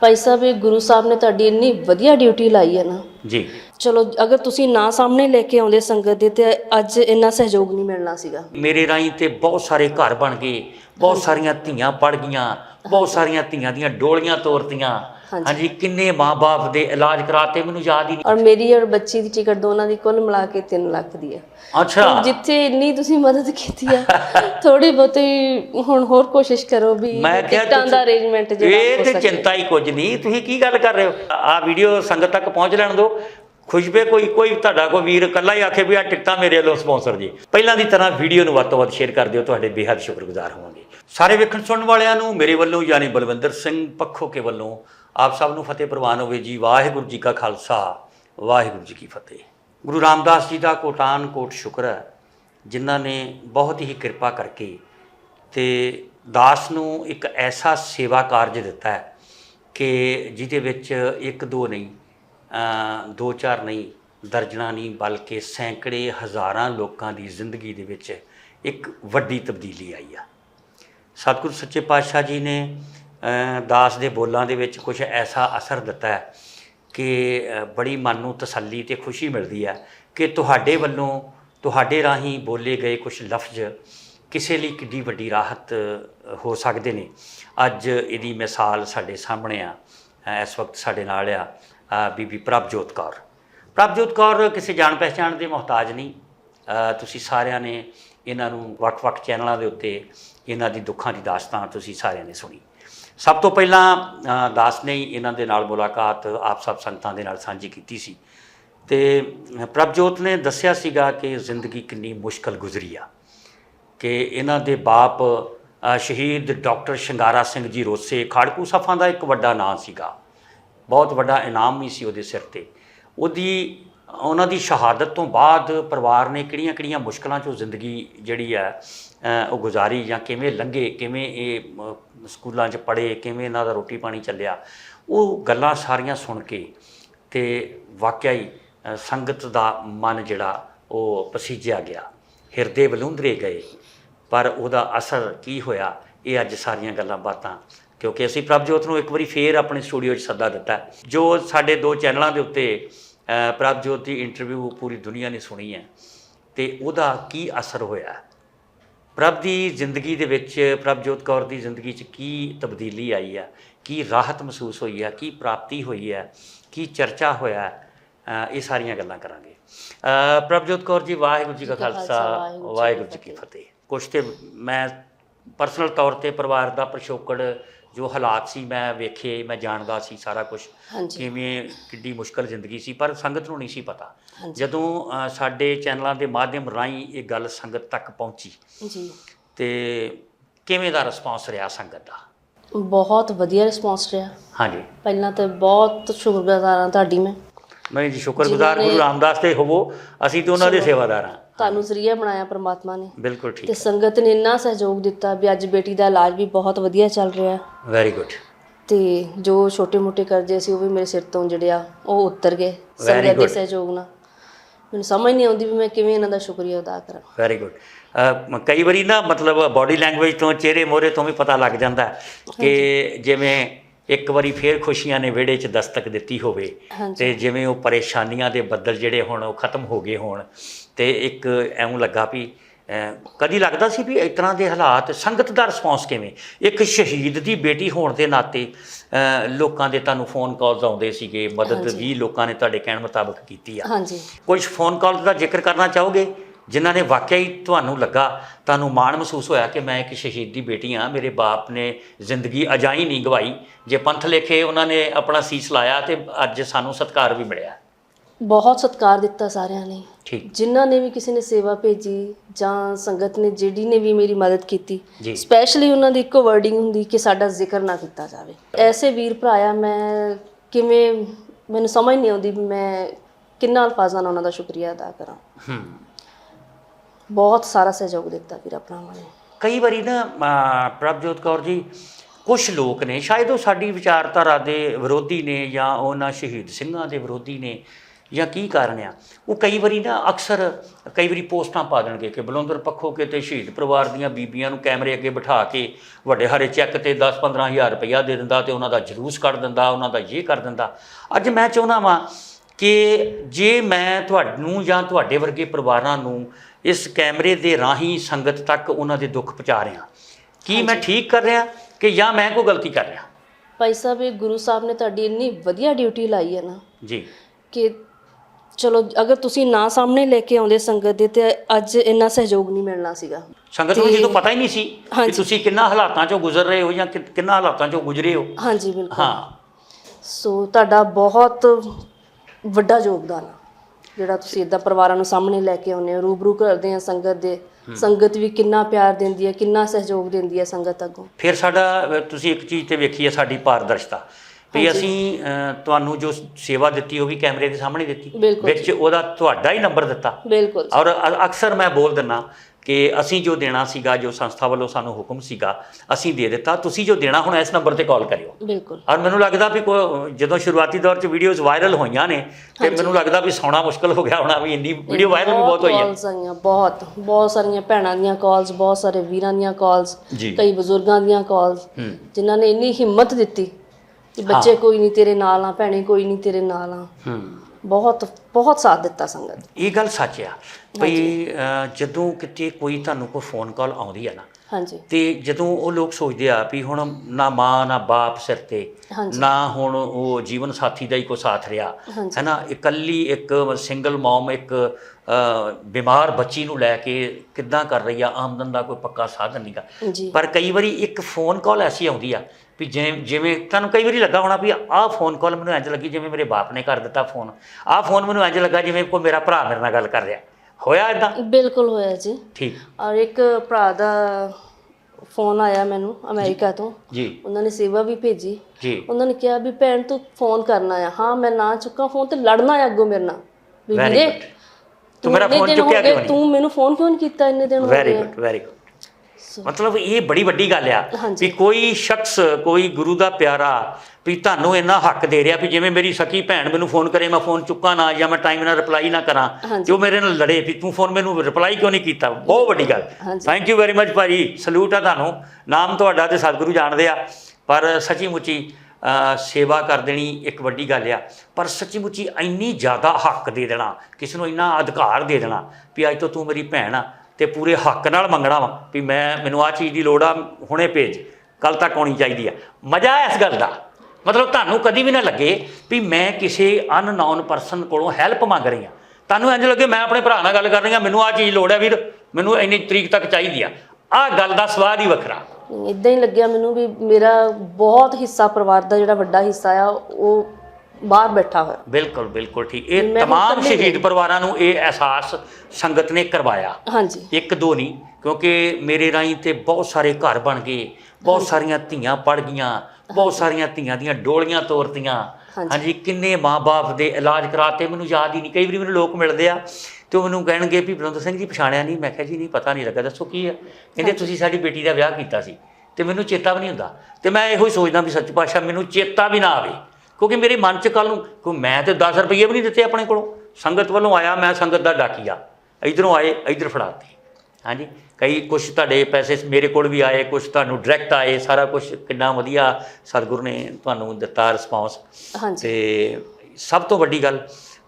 ਭਾਈ ਸਾਹਿਬ ਇਹ ਗੁਰੂ ਸਾਹਿਬ ਨੇ ਤੁਹਾਡੀ ਇੰਨੀ ਵਧੀਆ ਡਿਊਟੀ ਲਾਈ ਹੈ ਨਾ। ਜੀ। ਚਲੋ ਅਗਰ ਤੁਸੀਂ ਨਾ ਸਾਹਮਣੇ ਲੈ ਕੇ ਆਉਂਦੇ ਸੰਗਤ ਦੇ ਤੇ ਅੱਜ ਇੰਨਾ ਸਹਿਯੋਗ ਨਹੀਂ ਮਿਲਣਾ ਸੀਗਾ। ਮੇਰੇ ਰਾਹੀਂ ਤੇ ਬਹੁਤ ਸਾਰੇ ਘਰ ਬਣ ਗਏ ਬਹੁਤ ਸਾਰੀਆਂ ਧੀਆਂ ਪੜ ਗਈਆਂ ਬਹੁਤ ਸਾਰੀਆਂ ਧੀਆਂ ਦੀਆਂ ਡੋਲੀਆਂ ਤੋਰਤੀਆਂ। ਹਾਂਜੀ। ਕਿੰਨੇ ਮਾਪੇ ਦੇ ਇਲਾਜ ਕਰਾਤੇ ਮੈਨੂੰ ਯਾਦ ਹੀ ਨਹੀਂ। ਔਰ ਮੇਰੀ ਔਰ ਬੱਚੀ ਦੀ ਟਿਕਟ ਦੋਨਾਂ ਦੀ ਕੁੱਲ ਮਿਲਾ ਕੇ 3 ਲੱਖ ਦੀ ਹੈ। ਅੱਛਾ। ਜਿੱਥੇ ਇੰਨੀ ਤੁਸੀਂ ਮਦਦ ਕੀਤੀ ਹੈ ਥੋੜੀ ਬਹੁਤੀ ਹੁਣ ਹੋਰ ਕੋਸ਼ਿਸ਼ ਕਰੋ ਵੀ ਟਿਕਟਾਂ ਦਾ ਅਰੇਂਜਮੈਂਟ ਜਿਹੜਾ ਇਹ ਤੇ ਚਿੰਤਾ ਹੀ ਕੁਝ ਨਹੀਂ। ਤੁਸੀਂ ਕੀ ਗੱਲ ਕਰ ਰਹੇ ਹੋ? ਆ ਵੀਡੀਓ ਸੰਗਤ ਤੱਕ ਪਹੁੰਚ ਲੈਣ ਦਿਓ। ਖੁਸ਼ਬੇ ਕੋਈ ਕੋਈ ਤੁਹਾਡਾ ਕੋਈ ਵੀਰ ਇਕੱਲਾ ਹੀ ਆਖੇ ਵੀ ਆ ਟਿਕਟਾਂ ਮੇਰੇ ਵੱਲੋਂ ਸਪਾਂਸਰ ਜੀ। ਪਹਿਲਾਂ ਦੀ ਤਰ੍ਹਾਂ ਵੀਡੀਓ ਨੂੰ ਵੱਧ ਤੋਂ ਵੱਧ ਸ਼ੇਅਰ ਕਰ ਦਿਓ। ਤੁਹਾਡੇ ਬੇਹੱਦ ਸ਼ੁਕਰਗੁਜ਼ਾਰ ਹੋਵਾਂਗੇ। ਸਾਰੇ ਵੇਖਣ ਸੁਣਨ ਵਾਲਿਆਂ ਨੂੰ ਮੇਰੇ ਵੱਲੋਂ ਯਾਨੀ ਬਲਵਿੰਦਰ ਸਿੰਘ ਪੱਖੋ ਕੇ ਵੱਲੋਂ ਆਪ ਸਭ ਨੂੰ ਫਤਿਹ ਪ੍ਰਵਾਨ ਹੋਵੇ ਜੀ। ਵਾਹਿਗੁਰੂ ਜੀ ਕਾ ਖਾਲਸਾ, ਵਾਹਿਗੁਰੂ ਜੀ ਕੀ ਫਤਿਹ। ਗੁਰੂ ਰਾਮਦਾਸ ਜੀ ਦਾ ਕੋਟਾਨ ਕੋਟ ਸ਼ੁਕਰ ਹੈ, ਜਿਨ੍ਹਾਂ ਨੇ ਬਹੁਤ ਹੀ ਕਿਰਪਾ ਕਰਕੇ ਤੇ ਦਾਸ ਨੂੰ ਇੱਕ ਐਸਾ ਸੇਵਾ ਕਾਰਜ ਦਿੱਤਾ ਹੈ ਕਿ ਜਿਹਦੇ ਵਿੱਚ ਇੱਕ ਦੋ ਨਹੀਂ ਦੋ ਚਾਰ ਨਹੀਂ ਦਰਜਣਾ ਨਹੀਂ, ਬਲਕਿ ਸੈਂਕੜੇ ਹਜ਼ਾਰਾਂ ਲੋਕਾਂ ਦੀ ਜ਼ਿੰਦਗੀ ਦੇ ਵਿੱਚ ਇੱਕ ਵੱਡੀ ਤਬਦੀਲੀ ਆਈ ਆ। ਸਤਿਗੁਰੂ ਸੱਚੇ ਪਾਤਸ਼ਾਹ ਜੀ ਨੇ ਦਾਸ ਦੇ ਬੋਲਾਂ ਦੇ ਵਿੱਚ ਕੁਝ ਐਸਾ ਅਸਰ ਦਿੱਤਾ ਹੈ ਕਿ ਬੜੀ ਮਨ ਨੂੰ ਤਸੱਲੀ ਤੇ ਖੁਸ਼ੀ ਮਿਲਦੀ ਹੈ ਕਿ ਤੁਹਾਡੇ ਵੱਲੋਂ ਤੁਹਾਡੇ ਰਾਹੀਂ ਬੋਲੇ ਗਏ ਕੁਝ ਲਫ਼ਜ਼ ਕਿਸੇ ਲਈ ਕਿੱਡੀ ਵੱਡੀ ਰਾਹਤ ਹੋ ਸਕਦੇ ਨੇ। ਅੱਜ ਇਹਦੀ ਮਿਸਾਲ ਸਾਡੇ ਸਾਹਮਣੇ ਆ ਇਸ ਵਕਤ ਸਾਡੇ ਨਾਲ ਆ ਬੀਬੀ ਪ੍ਰਭਜੋਤ ਕੌਰ। ਪ੍ਰਭਜੋਤ ਕੌਰ ਕਿਸੇ ਜਾਣ ਪਹਿਚਾਣ ਦੇ ਮੁਹਤਾਜ ਨਹੀਂ। ਤੁਸੀਂ ਸਾਰਿਆਂ ਨੇ ਇਹਨਾਂ ਨੂੰ ਵੱਖ-ਵੱਖ ਚੈਨਲਾਂ ਦੇ ਉੱਤੇ ਇਹਨਾਂ ਦੀ ਦੁੱਖਾਂ ਦੀ ਦਾਸਤਾਨ ਤੁਸੀਂ ਸਾਰਿਆਂ ਨੇ ਸੁਣੀ। ਸਭ ਤੋਂ ਪਹਿਲਾਂ ਦਾਸ ਨੇ ਇਹਨਾਂ ਦੇ ਨਾਲ ਮੁਲਾਕਾਤ ਆਪ ਸਭ ਸੰਗਤਾਂ ਦੇ ਨਾਲ ਸਾਂਝੀ ਕੀਤੀ ਸੀ। ਤੇ ਪ੍ਰਭਜੋਤ ਨੇ ਦੱਸਿਆ ਸੀਗਾ ਕਿ ਜ਼ਿੰਦਗੀ ਕਿੰਨੀ ਮੁਸ਼ਕਲ ਗੁਜ਼ਰੀ ਆ, ਕਿ ਇਹਨਾਂ ਦੇ ਬਾਪ ਸ਼ਹੀਦ ਡਾਕਟਰ ਸ਼ਿੰਗਾਰਾ ਸਿੰਘ ਜੀ ਰੋਸੇ ਖਾੜਕੂ ਸਫਾਂ ਦਾ ਇੱਕ ਵੱਡਾ ਨਾਂ ਸੀਗਾ। ਬਹੁਤ ਵੱਡਾ ਇਨਾਮ ਵੀ ਸੀ ਉਹਦੇ ਸਿਰ ਤੇ। ਉਹਦੀ ਉਹਨਾਂ ਦੀ ਸ਼ਹਾਦਤ ਤੋਂ ਬਾਅਦ ਪਰਿਵਾਰ ਨੇ ਕਿਹੜੀਆਂ-ਕਿਹੜੀਆਂ ਮੁਸ਼ਕਲਾਂ ਚੋਂ ਜ਼ਿੰਦਗੀ ਜਿਹੜੀ ਹੈ ਉਹ ਗੁਜ਼ਾਰੀ ਜਾਂ ਕਿਵੇਂ ਲੰਘੇ, ਕਿਵੇਂ ਇਹ ਸਕੂਲਾਂ 'ਚ ਪੜ੍ਹੇ, ਕਿਵੇਂ ਇਹਨਾਂ ਦਾ ਰੋਟੀ ਪਾਣੀ ਚੱਲਿਆ, ਉਹ ਗੱਲਾਂ ਸਾਰੀਆਂ ਸੁਣ ਕੇ ਤੇ ਵਾਕਿਆ ਹੀ ਸੰਗਤ ਦਾ ਮਨ ਜਿਹੜਾ ਉਹ ਪਸੀਜਿਆ ਗਿਆ। ਹਿਰਦੇ ਬਲੁੰਦਰੇ ਗਏ, ਪਰ ਉਹਦਾ ਅਸਰ ਕੀ ਹੋਇਆ, ਇਹ ਅੱਜ ਸਾਰੀਆਂ ਗੱਲਾਂ ਬਾਤਾਂ, ਕਿਉਂਕਿ ਅਸੀਂ ਪ੍ਰਭਜੋਤ ਨੂੰ ਇੱਕ ਵਾਰੀ ਫੇਰ ਆਪਣੇ ਸਟੂਡੀਓ 'ਚ ਸੱਦਾ ਦਿੱਤਾ। ਜੋ ਸਾਡੇ ਦੋ ਚੈਨਲਾਂ ਦੇ ਉੱਤੇ ਪ੍ਰਭਜੋਤ ਦੀ ਇੰਟਰਵਿਊ ਪੂਰੀ ਦੁਨੀਆ ਨੇ ਸੁਣੀ ਹੈ ਤੇ ਉਹਦਾ ਕੀ ਅਸਰ ਹੋਇਆ? ਪ੍ਰਭ ਦੀ ਜ਼ਿੰਦਗੀ ਦੇ ਵਿੱਚ ਪ੍ਰਭਜੋਤ ਕੌਰ ਦੀ ਜ਼ਿੰਦਗੀ 'ਚ ਕੀ ਤਬਦੀਲੀ ਆਈ ਹੈ ਕੀ ਰਾਹਤ ਮਹਿਸੂਸ ਹੋਈ ਹੈ ਕੀ ਪ੍ਰਾਪਤੀ ਹੋਈ ਹੈ ਕੀ ਚਰਚਾ ਹੋਇਆ? ਇਹ ਸਾਰੀਆਂ ਗੱਲਾਂ ਕਰਾਂਗੇ। ਪ੍ਰਭਜੋਤ ਕੌਰ ਜੀ ਵਾਹਿਗੁਰੂ ਜੀ ਕਾ ਖਾਲਸਾ ਵਾਹਿਗੁਰੂ ਜੀ ਕੀ ਫਤਿਹ। ਕੁਛ ਤੇ ਮੈਂ ਪਰਸਨਲ ਤੌਰ ਤੇ ਪਰਿਵਾਰ ਦਾ ਪਿਛੋਕੜ ਜੋ ਹਾਲਾਤ ਸੀ ਮੈਂ ਵੇਖੇ ਮੈਂ ਜਾਣਦਾ ਸੀ ਸਾਰਾ ਕੁਝ ਹਾਂਜੀ। ਕਿਵੇਂ ਕਿੱਡੀ ਮੁਸ਼ਕਲ ਜ਼ਿੰਦਗੀ ਸੀ ਪਰ ਸੰਗਤ ਨੂੰ ਨਹੀਂ ਸੀ ਪਤਾ। ਹਾਂਜੀ। ਜਦੋਂ ਅ, ਸਾਡੇ ਚੈਨਲਾਂ ਦੇ ਮਾਧਿਅਮ ਰਾਹੀਂ ਇਹ ਗੱਲ ਸੰਗਤ ਤੱਕ ਪਹੁੰਚੀ ਜੀ। ਤੇ ਕਿਵੇਂ ਦਾ ਰਿਸਪਾਂਸ ਰਿਹਾ ਸੰਗਤ ਦਾ? ਬਹੁਤ ਵਧੀਆ ਰਿਸਪੌਂਸ ਰਿਹਾ। ਹਾਂਜੀ। ਪਹਿਲਾਂ ਤਾਂ ਬਹੁਤ ਸ਼ੁਕਰਗੁਜ਼ਾਰ ਹਾਂ ਤੁਹਾਡੀ ਮੈਂ। ਮੈਂ ਜੀ ਸ਼ੁਕਰਗੁਜ਼ਾਰ ਜਿਨ੍ਹਾਂ ਨੇ- ਗੁਰੂ ਰਾਮਦਾਸ ਦੇ ਹੋਵੋ ਅਸੀਂ ਤੇ ਉਹਨਾਂ ਦੇ ਸੇਵਾਦਾਰ ਹਾਂ। ਤੁਹਾਨੂੰ ਜ਼ਰੀਆ ਬਣਾਇਆ ਪ੍ਰਮਾਤਮਾ ਨੇ। ਬਿਲਕੁਲ ਤੇ ਠੀਕ ਸੰਗਤ ਨੇ ਇੰਨਾ ਸਹਿਯੋਗ ਦਿੱਤਾ ਵੀ ਅੱਜ ਬੇਟੀ ਦਾ ਇਲਾਜ ਵੀ ਬਹੁਤ ਵਧੀਆ ਚੱਲ ਰਿਹਾ। ਹੈ ਵੈਰੀ ਗੁੱਡ ਤੇ ਜੋ ਛੋਟੇ-ਮੋਟੇ ਕਰਜ਼ੇ ਸੀ ਉਹ ਵੀ ਮੇਰੇ ਸਿਰ ਤੋਂ ਜਿਹੜੇ ਆ ਉਹ ਉਤਰ ਗਏ ਸੰਗਤ ਦੇ. ਸਹਿਯੋਗ ਨਾਲ। ਮੈਨੂੰ ਸਮਝ ਨਹੀਂ ਆਉਂਦੀ ਵੀ ਮੈਂ ਕਿਵੇਂ ਇਹਨਾਂ ਦਾ ਸ਼ੁਕਰੀਆ ਅਦਾ ਕਰਾਂ। ਵੈਰੀ ਗੁੱਡ ਕਈ ਵਾਰੀ ਨਾ ਮਤਲਬ ਬਾਡੀ ਲੈਂਗੁਏਜ ਤੋਂ ਚਿਹਰੇ ਮੋਹਰੇ ਤੋਂ ਵੀ ਪਤਾ ਲੱਗ ਜਾਂਦਾ ਕਿ ਜਿਵੇਂ ਇੱਕ ਵਾਰੀ ਫੇਰ ਖੁਸ਼ੀਆਂ ਨੇ ਵਿਹੜੇ 'ਚ ਦਸਤਕ ਦਿੱਤੀ ਹੋਵੇ। ਤੇ ਜਿਵੇਂ ਉਹ ਪਰੇਸ਼ਾਨੀਆਂ ਦੇ ਬੱਦਲ ਜਿਹੜੇ ਹੁਣ ਉਹ ਖਤਮ ਹੋ ਗਏ ਹੋਣ ਤੇ ਇੱਕ ਐਉਂ ਲੱਗਾ ਵੀ ਕਦੀ ਲੱਗਦਾ ਸੀ ਵੀ ਇਸ ਤਰ੍ਹਾਂ ਦੇ ਹਾਲਾਤ ਸੰਗਤ ਦਾ ਰਿਸਪੌਂਸ ਕਿਵੇਂ ਇੱਕ ਸ਼ਹੀਦ ਦੀ ਬੇਟੀ ਹੋਣ ਦੇ ਨਾਤੇ ਲੋਕਾਂ ਦੇ ਤੁਹਾਨੂੰ ਫੋਨ ਕਾਲਸ ਆਉਂਦੇ ਸੀਗੇ ਮਦਦ। ਵੀ ਲੋਕਾਂ ਨੇ ਤੁਹਾਡੇ ਕਹਿਣ ਮੁਤਾਬਕ ਕੀਤੀ ਆ ਹਾਂਜੀ ਕੁਝ ਫੋਨ ਕਾਲ ਦਾ ਜ਼ਿਕਰ ਕਰਨਾ ਚਾਹੋਗੇ ਜਿਨ੍ਹਾਂ ਨੇ ਵਾਕਿਆ ਹੀ ਤੁਹਾਨੂੰ ਲੱਗਾ ਤੁਹਾਨੂੰ ਮਾਣ ਮਹਿਸੂਸ ਹੋਇਆ ਕਿ ਮੈਂ ਇੱਕ ਸ਼ਹੀਦ ਦੀ ਬੇਟੀ ਹਾਂ ਮੇਰੇ ਬਾਪ ਨੇ ਜ਼ਿੰਦਗੀ ਅਜਾਈ ਨਹੀਂ ਗਵਾਈ। ਜੇ ਪੰਥ ਲੇਖੇ ਉਹਨਾਂ ਨੇ ਆਪਣਾ ਸੀਸ ਲਾਇਆ ਤੇ ਅੱਜ ਸਾਨੂੰ ਸਤਿਕਾਰ ਵੀ ਮਿਲਿਆ। ਬਹੁਤ ਸਤਿਕਾਰ ਦਿੱਤਾ ਸਾਰਿਆਂ ਨੇ। ਠੀਕ। ਜਿਨ੍ਹਾਂ ਨੇ ਵੀ ਕਿਸੇ ਨੇ ਸੇਵਾ ਭੇਜੀ ਜਾਂ ਸੰਗਤ ਨੇ ਜਿਹੜੀ ਨੇ ਵੀ ਮੇਰੀ ਮਦਦ ਕੀਤੀ। ਸਪੈਸ਼ਲੀ ਉਹਨਾਂ ਦੀ ਇੱਕੋ ਵਰਡਿੰਗ ਹੁੰਦੀ ਕਿ ਸਾਡਾ ਜ਼ਿਕਰ ਨਾ ਕੀਤਾ ਜਾਵੇ। ਐਸੇ ਵੀਰ ਭਰਾ ਆ ਮੈਂ ਕਿਵੇਂ ਮੈਨੂੰ ਸਮਝ ਨਹੀਂ ਆਉਂਦੀ ਮੈਂ ਕਿੰਨਾ ਅਲਫਾਜ਼ਾਂ ਨਾਲ ਉਹਨਾਂ ਦਾ ਸ਼ੁਕਰੀਆ ਅਦਾ ਕਰਾਂ। ਹੂੰ। ਬਹੁਤ ਸਾਰਾ ਸਹਿਯੋਗ ਦਿੱਤਾ ਵੀਰਾ ਭਰਾਵਾਂ ਨੇ। ਕਈ ਵਾਰੀ ਨਾ ਅਹ, ਪ੍ਰਭਜੋਤ ਕੌਰ ਜੀ ਕੁਝ ਲੋਕ ਨੇ ਸ਼ਾਇਦ ਉਹ ਸਾਡੀ ਵਿਚਾਰਧਾਰਾ ਦੇ ਵਿਰੋਧੀ ਨੇ ਜਾਂ ਉਹਨਾਂ ਸ਼ਹੀਦ ਸਿੰਘਾਂ ਦੇ ਵਿਰੋਧੀ ਨੇ ਜਾਂ ਕੀ ਕਾਰਨ ਆ ਉਹ ਕਈ ਵਾਰੀ ਨਾ ਅਕਸਰ ਕਈ ਵਾਰੀ ਪੋਸਟਾਂ ਪਾ ਦੇਣਗੇ ਕਿ ਬਲੌਂਦਰ ਪੱਖੋਂ ਕਿਤੇ ਸ਼ਹੀਦ ਪਰਿਵਾਰ ਦੀਆਂ ਬੀਬੀਆਂ ਨੂੰ ਕੈਮਰੇ ਅੱਗੇ ਬਿਠਾ ਕੇ ਵੱਡੇ ਹਰੇ ਚੈੱਕ ਤੇ 10-15 ਹਜ਼ਾਰ ਰੁਪਇਆ ਦੇ ਦਿੰਦਾ ਤੇ ਉਹਨਾਂ ਦਾ ਜਲੂਸ ਕੱਢ ਦਿੰਦਾ ਉਹਨਾਂ ਦਾ ਇਹ ਕਰ ਦਿੰਦਾ। ਅੱਜ ਮੈਂ ਚਾਹੁੰਦਾ ਵਾਂ ਕਿ ਜੇ ਮੈਂ ਤੁਹਾਨੂੰ ਜਾਂ ਤੁਹਾਡੇ ਵਰਗੇ ਪਰਿਵਾਰਾਂ ਨੂੰ ਇਸ ਕੈਮਰੇ ਦੇ ਰਾਹੀਂ ਸੰਗਤ ਤੱਕ ਉਹਨਾਂ ਦੇ ਦੁੱਖ ਪਹੁੰਚਾ ਰਿਹਾ ਕੀ ਮੈਂ ਠੀਕ ਕਰ ਰਿਹਾ ਕਿ ਜਾਂ ਮੈਂ ਕੋਈ ਗਲਤੀ ਕਰ ਰਿਹਾ? ਭਾਈ ਸਾਹਿਬ ਇਹ ਗੁਰੂ ਸਾਹਿਬ ਨੇ ਤੁਹਾਡੀ ਇੰਨੀ ਵਧੀਆ ਡਿਊਟੀ ਲਾਈ ਹੈ ਨਾ ਜੀ। ਕਿ ਚਲੋ ਅਗਰ ਤੁਸੀਂ ਨਾ ਸਾਹਮਣੇ ਲੈ ਕੇ ਆਉਂਦੇ ਸੰਗਤ ਦੇ ਤੇ ਅੱਜ ਇੰਨਾ ਸਹਿਯੋਗ ਨਹੀਂ ਮਿਲਣਾ ਸੀਗਾ। ਸੰਗਤ ਨੂੰ ਤੇ- ਜਦੋਂ ਪਤਾ ਹੀ ਨਹੀਂ ਸੀ ਕਿ। ਤੁਸੀਂ ਕਿੰਨਾ ਹਾਲਾਤਾਂ ਚੋਂ ਗੁਜ਼ਰ ਰਹੇ ਹੋ ਜਾਂ ਕਿੰਨਾ ਹਾਲਾਤਾਂ ਚੋਂ ਗੁਜ਼ਰੇ ਹੋ। ਹਾਂਜੀ ਬਿਲਕੁਲ। ਹਾਂ। ਸੋ ਤੁਹਾਡਾ ਬਹੁਤ ਵੱਡਾ ਯੋਗਦਾਨ ਆ ਜਿਹੜਾ ਤੁਸੀਂ ਇਦਾਂ ਪਰਿਵਾਰਾਂ ਨੂੰ ਸਾਹਮਣੇ ਲੈ ਕੇ ਆਉਂਦੇ ਹੋ ਰੂਬਰੂ ਕਰਦੇ ਆ ਸੰਗਤ ਦੇ। ਸੰਗਤ ਵੀ ਕਿੰਨਾ ਪਿਆਰ ਦਿੰਦੀ ਹੈ ਕਿੰਨਾ ਸਹਿਯੋਗ ਦਿੰਦੀ ਹੈ ਸੰਗਤ ਅੱਗੋਂ। ਫਿਰ ਸਾਡਾ ਤੁਸੀਂ ਇੱਕ ਚੀਜ਼ ਤੇ ਵੇਖੀ ਹੈ ਸਾਡੀ ਪਾਰਦਰਸ਼ਤਾ। ਵੀ। ਅਸੀਂ ਤੁਹਾਨੂੰ ਜੋ ਸੇਵਾ ਦਿੱਤੀ ਉਹ ਵੀ ਕੈਮਰੇ ਦੇ ਸਾਹਮਣੇ ਦਿੱਤੀ। ਵਿੱਚ ਉਹਦਾ ਤੁਹਾਡਾ ਹੀ ਨੰਬਰ ਦਿੱਤਾ। ਬਿਲਕੁਲ ਔਰ ਅਕਸਰ ਮੈਂ ਬੋਲ ਦਿੰਨਾ ਕਿ ਅਸੀਂ ਜੋ ਦੇਣਾ ਸੀਗਾ ਜੋ ਸੰਸਥਾ ਵੱਲੋਂ ਸਾਨੂੰ ਹੁਕਮ ਸੀਗਾ ਅਸੀਂ ਦੇ ਦਿੱਤਾ। ਤੁਸੀਂ ਜੋ ਦੇਣਾ ਹੁਣ ਇਸ ਨੰਬਰ ਤੇ ਕਾਲ ਕਰਿਓ। ਬਿਲਕੁਲ। ਔਰ ਮੈਨੂੰ ਲੱਗਦਾ ਵੀ ਕੋ- ਜਦੋਂ ਸ਼ੁਰੂਆਤੀ ਦੌਰ 'ਚ ਵੀਡੀਓਜ਼ ਵਾਇਰਲ ਹੋਈਆਂ ਨੇ ਤੇ ਮੈਨੂੰ ਲੱਗਦਾ ਵੀ ਸੌਣਾ ਮੁਸ਼ਕਲ ਹੋ ਗਿਆ ਹੋਣਾ ਵੀ ਇੰਨੀ ਵੀਡੀਓ ਵਾਇਰਲ ਵੀ ਬਹੁਤ ਹੋਈ ਹੈ। calls ਆਈਆਂ ਬਹੁਤ ਬਹੁਤ ਸਾਰੀਆਂ ਭੈਣਾਂ ਦੀਆਂ ਕਾਲਸ ਬਹੁਤ ਸਾਰੇ ਵੀਰਾਂ ਦੀਆਂ ਕਾਲਸ ਕਈ ਬਜ਼ੁਰਗਾਂ ਦੀਆਂ ਕਾਲਸ ਜਿਨ੍ਹਾਂ ਨੇ ਇੰਨੀ ਹਿੰਮਤ ਦਿੱਤੀ ਕਿ ਬੱਚੇ ਕੋਈ ਨਹੀਂ ਤੇਰੇ ਨਾਲ ਆ ਭੈਣੇ ਕੋਈ ਨਹੀਂ ਤੇਰੇ ਨਾਲ ਆ। ਹੂੰ। ਬਹੁਤ ਬਹੁਤ ਸਾਥ ਦਿੱਤਾ ਸੰਗਤ। ਇਹ ਗੱਲ ਸੱਚ ਆ। ਭਈ ਜਦੋਂ ਕਿਤੇ ਕੋਈ ਤੁਹਾਨੂੰ ਕੋਈ ਫੋਨ ਕਾਲ ਆਉਂਦੀ ਆ ਨਾ ਹਾਂਜੀ। ਤੇ ਜਦੋਂ ਉਹ ਲੋਕ ਸੋਚਦੇ ਆ ਵੀ ਹੁਣ ਨਾ ਮਾਂ ਨਾ ਬਾਪ ਸਿਰ ਤੇ। ਨਾ ਹੁਣ ਉਹ ਜੀਵਨ ਸਾਥੀ ਦਾ ਹੀ ਕੋਈ ਸਾਥ ਰਿਹਾ। ਹਾਂਜੀ। ਹੈ ਨਾ ਇਕੱਲੀ ਇੱਕ ਸਿੰਗਲ ਮਮ ਇੱਕ ਬਿਮਾਰ ਬੱਚੀ ਨੂੰ ਲੈ ਕੇ ਕਿੱਦਾਂ ਕਰ ਰਹੀ ਆ ਆਮਦਨ ਦਾ ਕੋਈ ਪੱਕਾ ਸਾਧਨ ਨਹੀਂਗਾ ਪਰ ਕਈ ਵਾਰੀ ਇੱਕ ਫੋਨ ਕਾਲ ਐਸੀ ਆਉਂਦੀ ਆ ਵੀ ਜਿਵੇਂ ਜਿਵੇਂ ਤੁਹਾਨੂੰ ਕਈ ਵਾਰੀ ਲੱਗਾ ਹੋਣਾ ਵੀ ਆਹ ਫੋਨ ਕਾਲ ਮੈਨੂੰ ਇੰਜ ਲੱਗੀ ਜਿਵੇਂ ਮੇਰੇ ਬਾਪ ਨੇ ਕਰ ਦਿੱਤਾ ਫੋਨ ਆਹ ਫੋਨ ਮੈਨੂੰ ਇੰਜ ਲੱਗਾ ਜਿਵੇਂ ਕੋਈ ਮੇਰਾ ਭਰਾ ਮੇਰੇ ਨਾਲ ਗੱਲ ਕਰ ਰਿਹਾ। ਹੋਇਆ ਇਦਾਂ ਬਿਲਕੁਲ ਹੋਇਆ ਜੀ। ਠੀਕ। ਔਰ ਇੱਕ ਭਰਾ ਦਾ ਫੋਨ ਆਇਆ ਮੈਨੂੰ ਅਮਰੀਕਾ ਤੋਂ। ਜੀ। ਉਹਨਾਂ ਨੇ ਸੇਵਾ ਵੀ ਭੇਜੀ। ਜੀ। ਉਹਨਾਂ ਨੇ ਕਿਹਾ ਵੀ ਭੈਣ ਤੂੰ ਫੋਨ ਕਰਨਾ ਆ ਹਾਂ ਮੈਂ ਨਾ ਚੁੱਕਾ ਫੋਨ ਤੇ ਲੜਨਾ ਆ ਅੱਗੋਂ ਮੇਰੇ ਨਾਲ। ਵੀ ਵੀਰੇ. ਤੂੰ ਮੇਰਾ ਫੋਨ ਚੁੱਕਿਆ ਕਿਉਂ ਨਹੀਂ? ਤੂੰ ਮੈਨੂੰ ਫੋਨ ਕਿਉਂ ਨਹੀਂ ਕੀਤਾ ਇੰਨੇ ਦਿਨ ਹੋ ਵੈਰੀ ਗਏ? ਗੁੱਡ ਵੈਰੀ ਗੁੱਡ ਮਤਲਬ ਇਹ ਬੜੀ ਵੱਡੀ ਗੱਲ ਆ। ਵੀ ਕੋਈ ਸ਼ਖਸ ਕੋਈ ਗੁਰੂ ਦਾ ਪਿਆਰਾ ਵੀ ਤੁਹਾਨੂੰ ਇੰਨਾ ਹੱਕ ਦੇ ਰਿਹਾ ਵੀ ਜਿਵੇਂ ਮੇਰੀ ਸਕੀ ਭੈਣ ਮੈਨੂੰ ਫੋਨ ਕਰੇ ਮੈਂ ਫੋਨ ਚੁੱਕਾਂ ਨਾ ਜਾਂ ਮੈਂ ਟਾਈਮ ਨਾਲ ਰਿਪਲਾਈ ਨਾ ਕਰਾਂ ਉਹ ਮੇਰੇ ਨਾਲ ਲੜੇ ਵੀ ਤੂੰ ਫੋਨ ਮੈਨੂੰ ਰਿਪਲਾਈ ਕਿਉਂ ਨਹੀਂ ਕੀਤਾ? ਬਹੁਤ ਵੱਡੀ ਗੱਲ। ਥੈਂਕ ਯੂ ਵੈਰੀ ਮਚ ਭਾਜੀ। ਸਲੂਟ ਆ ਤੁਹਾਨੂੰ। ਨਾਮ ਤੁਹਾਡਾ ਤੇ ਸਤਿਗੁਰੂ ਜਾਣਦੇ ਆ। ਪਰ ਸੱਚੀ ਮੁੱਚੀ ਸੇਵਾ ਕਰ ਦੇਣੀ ਇੱਕ ਵੱਡੀ ਗੱਲ ਆ। ਪਰ ਸੱਚੀ ਮੁੱਚੀ ਇੰਨੀ ਜ਼ਿਆਦਾ ਹੱਕ ਦੇ ਦੇਣਾ ਕਿਸੇ ਨੂੰ ਇੰਨਾ ਅਧਿਕਾਰ ਦੇ ਦੇਣਾ ਵੀ ਅੱਜ ਤੋਂ ਤੂੰ ਮੇਰੀ ਭੈਣ ਆ ਤੇ ਪੂਰੇ ਹੱਕ ਨਾਲ ਮੰਗਣਾ ਵਾ ਵੀ ਮੈਂ, ਮੈਨੂੰ ਆ ਚੀਜ਼ ਦੀ ਲੋੜ ਆ, ਹੁਣੇ ਭੇਜ। ਕੱਲ ਤੱਕ ਆਉਣੀ ਚਾਹੀਦੀ ਆ। ਮਜ਼ਾ ਇਸ ਗੱਲ ਦਾ। ਮਤਲਬ ਤੁਹਾਨੂੰ ਕਦੀ ਵੀ ਨਾ ਲੱਗੇ ਵੀ ਮੈਂ ਕਿਸੇ ਅਨਨੋਨ ਪਰਸਨ ਕੋਲੋਂ ਹੈਲਪ ਮੰਗ ਰਹੀ ਆ। ਤੁਹਾਨੂੰ ਇੰਝ ਲੱਗੇ ਮੈਂ ਆਪਣੇ ਭਰਾ ਨਾਲ ਗੱਲ ਕਰ ਰਹੀ ਆ, ਮੈਨੂੰ ਆ ਚੀਜ਼ ਲੋੜ ਆ ਵੀਰ, ਮੈਨੂੰ ਇੰਨੀ ਤਰੀਕ ਤੱਕ ਚਾਹੀਦੀ ਆ। ਆ ਗੱਲ ਦਾ ਸਵਾਦ ਹੀ ਵੱਖਰਾ। ਇਦਾਂ ਹੀ ਲੱਗਿਆ ਮੈਨੂੰ ਵੀ ਮੇਰਾ ਬਹੁਤ ਹਿੱਸਾ ਪਰਿਵਾਰ ਦਾ ਜਿਹੜਾ ਵੱਡਾ ਹਿੱਸਾ ਆ, ਉਹ ਬਾਹਰ ਬੈਠਾ ਹੋਇਆ। ਬਿਲਕੁਲ ਬਿਲਕੁਲ ਠੀਕ। ਇਹ ਮੈਂ ਤਮਾਮ ਸ਼ਹੀਦ ਪਰਿਵਾਰਾਂ ਨੂੰ ਇਹ ਅਹਿਸਾਸ ਸੰਗਤ ਨੇ ਕਰਵਾਇਆ। ਹਾਂਜੀ। ਇੱਕ ਦੋ ਨਹੀਂ ਕਿਉਂਕਿ ਮੇਰੇ ਰਾਹੀਂ ਤੇ ਬਹੁਤ ਸਾਰੇ ਘਰ ਬਣ ਗਏ ਬਹੁਤ ਸਾਰੀਆਂ ਧੀਆਂ ਪੜ ਗਈਆਂ ਬਹੁਤ ਸਾਰੀਆਂ ਧੀਆਂ ਦੀਆਂ ਡੋਲੀਆਂ ਤੋਰਤੀਆਂ। ਹਾਂਜੀ। ਹਾਂਜੀ ਕਿੰਨੇ ਮਾਪੇ ਦੇ ਇਲਾਜ ਕਰਾਤੇ ਮੈਨੂੰ ਯਾਦ ਹੀ ਨਹੀਂ। ਕਈ ਵਾਰੀ ਮੈਨੂੰ ਲੋਕ ਮਿਲਦੇ ਆ ਤੇ ਉਹ ਮੈਨੂੰ ਕਹਿਣਗੇ ਵੀ ਬਲਵੰਤ ਸਿੰਘ ਜੀ ਪਛਾਣਿਆ ਨਹੀਂ। ਮੈਂ ਕਿਹਾ ਜੀ ਨਹੀਂ ਪਤਾ ਨਹੀਂ ਲੱਗਾ। ਦੱਸੋ ਕੀ ਆ? ਕਹਿੰਦੇ ਤੁਸੀਂ ਸਾਡੀ ਬੇਟੀ ਦਾ ਵਿਆਹ ਕੀਤਾ ਸੀ ਤੇ ਮੈਨੂੰ ਚੇਤਾ ਵੀ ਨਹੀਂ ਹੁੰਦਾ। ਤੇ ਮੈਂ ਇਹੋ ਹੀ ਸੋਚਦਾ ਵੀ ਸੱਚ ਪਾਤਸ਼ਾਹ ਮੈਨੂੰ ਚੇਤਾ ਵੀ ਨਾ ਆਵੇ। ਕਿਉਂਕਿ ਮੇਰੇ ਮਨ 'ਚ ਕੱਲ ਨੂੰ ਕੋਈ ਮੈਂ ਤੇ 10 ਰੁਪਏ ਵੀ ਨਹੀਂ ਦਿੱਤੇ ਆਪਣੇ ਕੋਲੋਂ। ਸੰਗਤ ਵੱਲੋਂ ਆਇਆ ਮੈਂ ਸੰਗਤ ਦਾ ਡਾਕੀਆ। ਇਧਰੋਂ ਆਏ ਇਧਰ ਫੜਾਤੇ ਹਾਂਜੀ ਕਈ ਕੁਝ ਤੁਹਾਡੇ ਪੈਸੇ ਮੇਰੇ ਕੋਲ ਵੀ ਆਏ ਕੁਝ ਤੁਹਾਨੂੰ ਡਾਇਰੈਕਟ ਆਏ ਸਾਰਾ ਕੁਝ ਕਿੰਨਾ ਵਧੀਆ ਸਤਿਗੁਰੂ ਨੇ ਤੁਹਾਨੂੰ ਦਿੱਤਾ ਰਿਸਪੌਂਸ ਹਾਂਜੀ। ਤੇ ਸਭ ਤੋਂ ਵੱਡੀ ਗੱਲ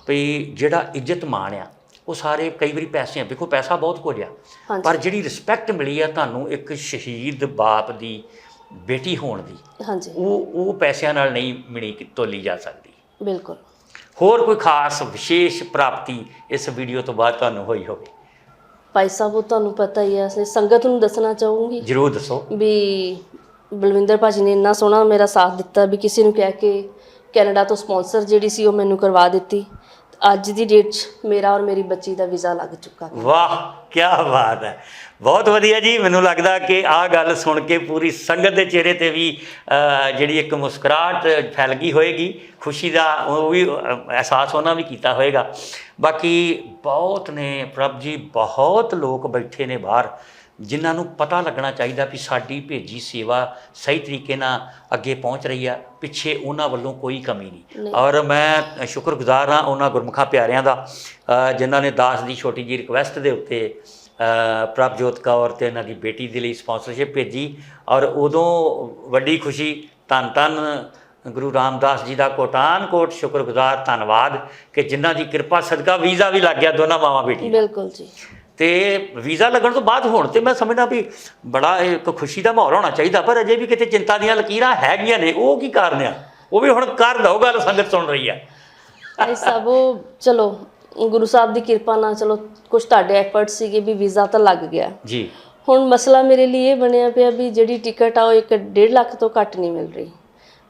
ਵੀ ਜਿਹੜਾ ਇੱਜ਼ਤ ਮਾਣ ਆ ਉਹ ਸਾਰੇ ਕਈ ਵਾਰੀ ਪੈਸੇ ਆ ਵੇਖੋ ਪੈਸਾ ਬਹੁਤ ਕੁਝ ਆ ਪਰ ਜਿਹੜੀ ਰਿਸਪੈਕਟ ਮਿਲੀ ਆ ਤੁਹਾਨੂੰ ਇੱਕ ਸ਼ਹੀਦ ਬਾਪ ਦੀ ਬੇਟੀ ਹੋਣ ਦੀ ਹਾਂਜੀ। ਉਹ ਉਹ ਪੈਸਿਆਂ ਨਾਲ ਨਹੀਂ ਮਿਣੀ ਤੋਲੀ ਜਾ ਸਕਦੀ। ਬਿਲਕੁਲ। ਹੋਰ ਕੋਈ ਖਾਸ ਵਿਸ਼ੇਸ਼ ਪ੍ਰਾਪਤੀ ਇਸ ਵੀਡੀਓ ਤੋਂ ਬਾਅਦ ਤੁਹਾਨੂੰ ਹੋਈ ਹੋਵੇ? ਭਾਈ ਸਾਹਿਬ ਉਹ ਤੁਹਾਨੂੰ ਪਤਾ ਹੀ ਹੈ ਅਸੀਂ ਸੰਗਤ ਨੂੰ ਦੱਸਣਾ ਚਾਹੂੰਗੀ। ਜਰੂਰ ਦੱਸੋ। ਵੀ ਬਲਵਿੰਦਰ ਭਾਜੀ ਨੇ ਇੰਨਾ ਸੋਹਣਾ ਮੇਰਾ ਸਾਥ ਦਿੱਤਾ ਵੀ ਕਿਸੇ ਨੂੰ ਕਹਿ ਕੇ ਕੈਨੇਡਾ ਤੋਂ ਸਪਾਂਸਰ ਜਿਹੜੀ ਸੀ ਉਹ ਮੈਨੂੰ ਕਰਵਾ ਦਿੱਤੀ। ਅੱਜ ਦੀ ਡੇਟ 'ਚ ਮੇਰਾ ਔਰ ਮੇਰੀ ਬੱਚੀ ਦਾ ਵੀਜ਼ਾ ਲੱਗ ਚੁੱਕਾ। ਵਾਹ ਕੀ ਬਾਤ ਹੈ। ਬਹੁਤ ਵਧੀਆ ਜੀ, ਮੈਨੂੰ ਲੱਗਦਾ ਕਿ ਆਹ ਗੱਲ ਸੁਣ ਕੇ ਪੂਰੀ ਸੰਗਤ ਦੇ ਚਿਹਰੇ ਤੇ ਵੀ ਜਿਹੜੀ ਇੱਕ ਮੁਸਕਰਾਹਟ ਫੈਲ ਗਈ ਹੋਏਗੀ। ਖੁਸ਼ੀ ਦਾ ਉਹ ਵੀ ਅਹਿਸਾਸ ਉਹਨਾਂ ਵੀ ਕੀਤਾ ਹੋਏਗਾ। ਬਾਕੀ ਬਹੁਤ ਨੇ, ਪ੍ਰਭ ਜੀ, ਬਹੁਤ ਲੋਕ ਬੈਠੇ ਨੇ ਬਾਹਰ। ਜਿਨ੍ਹਾਂ ਨੂੰ ਪਤਾ ਲੱਗਣਾ ਚਾਹੀਦਾ ਵੀ ਸਾਡੀ ਭੇਜੀ ਸੇਵਾ ਸਹੀ ਤਰੀਕੇ ਨਾਲ ਅੱਗੇ ਪਹੁੰਚ ਰਹੀ ਆ ਪਿੱਛੇ ਉਹਨਾਂ ਵੱਲੋਂ ਕੋਈ ਕਮੀ ਨਹੀਂ। ਔਰ ਮੈਂ ਸ਼ੁਕਰਗੁਜ਼ਾਰ ਹਾਂ ਉਹਨਾਂ ਗੁਰਮੁਖਾਂ ਪਿਆਰਿਆਂ ਦਾ ਜਿਨ੍ਹਾਂ ਨੇ ਦਾਸ ਦੀ ਛੋਟੀ ਜੀ ਰਿਕਵੈਸਟ ਦੇ ਉੱਤੇ ਪ੍ਰਭਜੋਤ ਕੌਰ ਤੇ ਇਹਨਾਂ ਦੀ ਬੇਟੀ ਦੇ ਲਈ ਸਪਾਂਸਰਸ਼ਿਪ ਭੇਜੀ ਔਰ ਉਦੋਂ ਵੱਡੀ ਖੁਸ਼ੀ ਧੰਨ ਧੰਨ ਗੁਰੂ ਰਾਮਦਾਸ ਜੀ ਦਾ ਕੋਟਾਨ ਕੋਟ ਸ਼ੁਕਰਗੁਜ਼ਾਰ ਧੰਨਵਾਦ ਕਿ ਜਿਨ੍ਹਾਂ ਦੀ ਕਿਰਪਾ ਸਦਕਾ ਵੀਜ਼ਾ ਵੀ ਲੱਗ ਗਿਆ ਦੋਨਾਂ ਮਾਵਾਂ ਬੇਟੀ। ਬਿਲਕੁਲ ਜੀ ਤੇ ਵੀਜ਼ਾ ਲੱਗਣ ਤੋਂ ਬਾਅਦ ਹੁਣ ਤੇ ਮੈਂ ਸਮਝਦਾ ਵੀ ਬੜਾ ਇੱਕ ਖੁਸ਼ੀ ਦਾ ਮਾਹੌਲ ਹੋਣਾ ਚਾਹੀਦਾ ਪਰ ਅਜੇ ਵੀ ਕਿਤੇ ਚਿੰਤਾ ਦੀਆਂ ਲਕੀਰਾਂ ਹੈਗੀਆਂ ਨੇ ਉਹ ਕੀ ਕਾਰਨ ਆ? ਉਹ ਵੀ ਹੁਣ ਕਰ ਦੋ ਗੱਲ ਸੰਗਤ ਸੁਣ ਰਹੀ ਆ। ਸਾਹਿਬ ਉਹ ਚਲੋ ਗੁਰੂ ਸਾਹਿਬ ਦੀ ਕਿਰਪਾ ਨਾਲ ਚਲੋ ਕੁਝ ਤੁਹਾਡੇ ਐਫਰਟ ਸੀਗੇ ਵੀ ਵੀਜ਼ਾ ਤਾਂ ਲੱਗ ਗਿਆ। ਜੀ। ਹੁਣ ਮਸਲਾ ਮੇਰੇ ਲਈ ਇਹ ਬਣਿਆ ਪਿਆ ਵੀ ਜਿਹੜੀ ਟਿਕਟ ਆ ਉਹ ਇੱਕ 1.5 ਲੱਖ ਤੋਂ ਘੱਟ ਨਹੀਂ ਮਿਲ ਰਹੀ।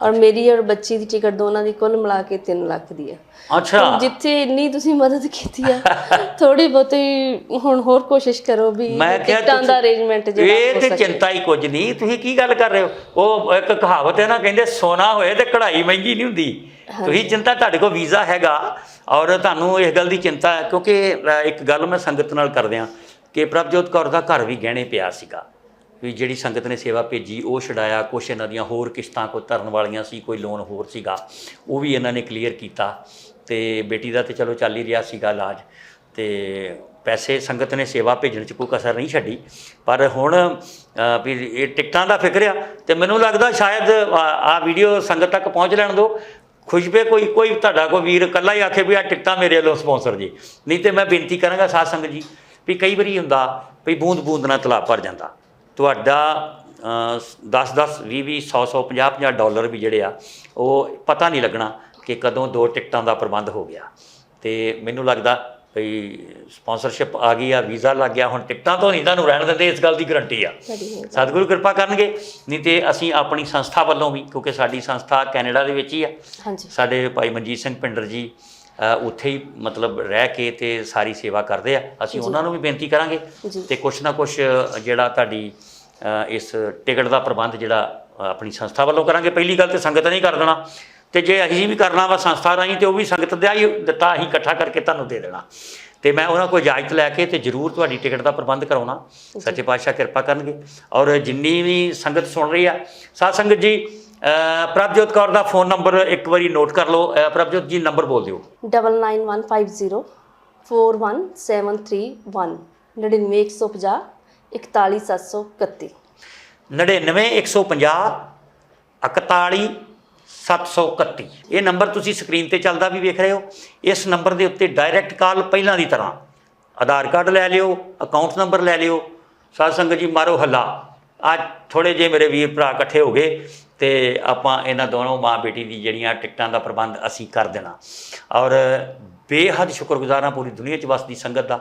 ਔਰ ਮੇਰੀ ਔਰ ਬੱਚੀ ਦੀ ਟਿਕਟ ਦੋਨਾਂ ਦੀ ਕੁੱਲ ਮਿਲਾ ਕੇ 3 ਲੱਖ ਦੀ ਹੈ ਅੱਛਾ। ਜਿੱਥੇ ਇੰਨੀ ਤੁਸੀਂ ਮਦਦ ਕੀਤੀ ਆ ਥੋੜੀ ਬਹੁਤੀ ਹੁਣ ਹੋਰ ਕੋਸ਼ਿਸ਼ ਕਰੋ ਵੀ ਟਿਕਟਾਂ ਦਾ ਅਰੇਂਜਮੈਂਟ ਜਿਹੜਾ ਇਹ ਤੇ ਚਿੰਤਾ ਹੀ ਕੁਝ ਨਹੀਂ। ਤੁਸੀਂ ਕੀ ਗੱਲ ਕਰ ਰਹੇ ਹੋ? ਉਹ ਇੱਕ ਕਹਾਵਤ ਹੈ ਨਾ ਕਹਿੰਦੇ ਸੋਨਾ ਹੋਏ ਤੇ ਕਢਾਈ ਮਹਿੰਗੀ ਨਹੀਂ ਹੁੰਦੀ। ਤੁਸੀਂ ਚਿੰਤਾ ਤੁਹਾਡੇ ਕੋਲ ਵੀਜ਼ਾ ਹੈਗਾ ਔਰ ਤੁਹਾਨੂੰ ਇਸ ਗੱਲ ਦੀ ਚਿੰਤਾ ਹੈ ਕਿਉਂਕਿ ਇੱਕ ਗੱਲ ਮੈਂ ਸੰਗਤ ਨਾਲ ਕਰਦਿਆਂ ਕਿ ਪ੍ਰਭਜੋਤ ਕੌਰ ਦਾ ਘਰ ਵੀ ਗਹਿਣੇ ਪਿਆ ਸੀਗਾ। ਵੀ ਜਿਹੜੀ ਸੰਗਤ ਨੇ ਸੇਵਾ ਭੇਜੀ, ਉਹ ਛਡਾਇਆ, ਕੁਛ ਇਹਨਾਂ ਦੀਆਂ ਹੋਰ ਕਿਸ਼ਤਾਂ ਕੋਈ ਧਰਨ ਵਾਲੀਆਂ ਸੀ, ਕੋਈ ਲੋਨ ਹੋਰ ਸੀਗਾ, ਉਹ ਵੀ ਇਹਨਾਂ ਨੇ ਕਲੀਅਰ ਕੀਤਾ। ਤੇ ਬੇਟੀ ਦਾ ਤੇ ਚਲੋ ਚੱਲ ਹੀ ਰਿਹਾ ਸੀਗਾ ਇਲਾਜ। ਤੇ ਪੈਸੇ ਸੰਗਤ ਨੇ ਸੇਵਾ ਭੇਜਣ ਚ ਕੋਈ ਕਸਰ ਨਹੀਂ ਛੱਡੀ। ਪਰ ਹੁਣ ਵੀ ਇਹ ਟਿਕਟਾਂ ਦਾ ਫਿਕਰ ਆ, ਤੇ ਮੈਨੂੰ ਲੱਗਦਾ ਸ਼ਾਇਦ ਆ ਵੀਡੀਓ ਸੰਗਤ ਤੱਕ ਪਹੁੰਚ ਲੈਣ ਦਿਓ ਖੁਸ਼ਬੇ ਕੋਈ ਕੋਈ ਤੁਹਾਡਾ ਕੋਈ ਵੀਰ ਇਕੱਲਾ ਹੀ ਆਖੇ ਵੀ ਆ ਟਿਕਟਾਂ ਮੇਰੇ ਵੱਲੋਂ ਸਪਾਂਸਰ ਜੀ। ਨਹੀਂ ਤੇ ਮੈਂ ਬੇਨਤੀ ਕਰਾਂਗਾ ਸਾਧ ਸੰਗਤ ਜੀ, ਵੀ ਕਈ ਵਾਰੀ ਹੁੰਦਾ, ਵੀ ਬੂੰਦ ਬੂੰਦ ਨਾਲ ਤਲਾਬ ਭਰ ਜਾਂਦਾ। ਤੁਹਾਡਾ 10 10 20 20 100 100 50 50 ਡਾਲਰ ਵੀ ਜਿਹੜੇ ਆ ਉਹ ਪਤਾ ਨਹੀਂ ਲੱਗਣਾ ਕਿ ਕਦੋਂ ਦੋ ਟਿਕਟਾਂ ਦਾ ਪ੍ਰਬੰਧ ਹੋ ਗਿਆ। ਤੇ ਮੈਨੂੰ ਲੱਗਦਾ ਵੀ ਸਪਾਂਸਰਸ਼ਿਪ ਆ ਗਈ ਆ ਵੀਜ਼ਾ ਲੱਗ ਗਿਆ ਹੁਣ ਟਿਕਟਾਂ ਤੋਂ ਨਹੀਂ ਤੁਹਾਨੂੰ ਰਹਿਣ ਦਿੰਦੇ ਇਸ ਗੱਲ ਦੀ ਗਰੰਟੀ ਆ। ਸਤਿਗੁਰੂ ਕਿਰਪਾ ਕਰਨਗੇ ਨਹੀਂ ਤੇ ਅਸੀਂ ਆਪਣੀ ਸੰਸਥਾ ਵੱਲੋਂ ਵੀ ਕਿਉਂਕਿ ਸਾਡੀ ਸੰਸਥਾ ਕੈਨੇਡਾ ਦੇ ਵਿੱਚ ਹੀ ਆ। ਸਾਡੇ ਭਾਈ ਮਨਜੀਤ ਸਿੰਘ ਪਿੰਡਰ ਜੀ ਉੱਥੇ ਹੀ ਮਤਲਬ ਰਹਿ ਕੇ ਤੇ ਸਾਰੀ ਸੇਵਾ ਕਰਦੇ ਆ। ਅਸੀਂ ਉਹਨਾਂ ਨੂੰ ਵੀ ਬੇਨਤੀ ਕਰਾਂਗੇ। ਤੇ ਕੁਛ ਨਾ ਕੁਛ ਜਿਹੜਾ ਤੁਹਾਡੀ ਇਸ ਟਿਕਟ ਦਾ ਪ੍ਰਬੰਧ ਜਿਹੜਾ ਆਪਣੀ ਸੰਸਥਾ ਵੱਲੋਂ ਕਰਾਂਗੇ। ਪਹਿਲੀ ਗੱਲ ਤੇ ਸੰਗਤ ਨੇ ਹੀ ਕਰ ਦੇਣਾ। ਤੇ ਜੇ ਅਸੀਂ ਵੀ ਕਰਨਾ ਵਾ ਸੰਸਥਾ ਰਾਹੀਂ ਤੇ ਉਹ ਵੀ ਸੰਗਤ ਦਾ ਹੀ ਦਿੱਤਾ ਅਸੀਂ ਇਕੱਠਾ ਕਰਕੇ ਤੁਹਾਨੂੰ ਦੇ ਦੇਣਾ। ਤੇ ਮੈਂ ਉਹਨਾਂ ਕੋਲ ਇਜਾਜ਼ਤ ਲੈ ਕੇ ਤੇ ਜ਼ਰੂਰ ਤੁਹਾਡੀ ਟਿਕਟ ਦਾ ਪ੍ਰਬੰਧ ਕਰਾਉਣਾ। ਸੱਚੇ ਪਾਤਸ਼ਾਹ ਕਿਰਪਾ ਕਰਨਗੇ। ਔਰ ਜਿੰਨੀ ਵੀ ਸੰਗਤ ਸੁਣ ਰਹੀ ਆ ਸਾਧ ਸੰਗਤ ਜੀ ਪ੍ਰਭਜੋਤ ਕੌਰ ਦਾ ਫੋਨ ਨੰਬਰ ਇੱਕ ਵਾਰੀ ਨੋਟ ਕਰ ਲਓ। ਪ੍ਰਭਜੋਤ ਜੀ ਨੰਬਰ ਬੋਲ ਦਿਓ। 99150 41731 99150 41731 99150 41 731 ਇਹ ਨੰਬਰ ਤੁਸੀਂ ਸਕਰੀਨ ਤੇ ਚੱਲਦਾ ਵੀ ਵੇਖ ਰਹੇ ਹੋ। ਇਸ ਨੰਬਰ ਦੇ ਉੱਤੇ ਡਾਇਰੈਕਟ ਕਾਲ ਪਹਿਲਾਂ ਦੀ ਤਰ੍ਹਾਂ। ਆਧਾਰ ਕਾਰਡ ਲੈ ਲਿਓ ਅਕਾਊਂਟ ਨੰਬਰ ਲੈ ਲਿਓ। ਸਾਧ ਸੰਗਤ ਜੀ ਮਾਰੋ ਹੱਲਾ। ਅੱਜ ਥੋੜੇ ਜੇ ਮੇਰੇ ਵੀਰ ਭਰਾ ਇਕੱਠੇ ਹੋ ਗਏ। ਤੇ ਆਪਾਂ ਇਹਨਾਂ ਦੋਨੋਂ ਮਾਂ ਬੇਟੀ ਦੀ ਜਿਹੜੀਆਂ ਟਿਕਟਾਂ ਦਾ ਪ੍ਰਬੰਧ ਅਸੀਂ ਕਰ ਦੇਣਾ। ਔਰ ਬੇਹੱਦ ਸ਼ੁਕਰਗੁਜ਼ਾਰ ਹਾਂ ਪੂਰੀ ਦੁਨੀਆ 'ਚ ਵਸਦੀ ਸੰਗਤ ਦਾ,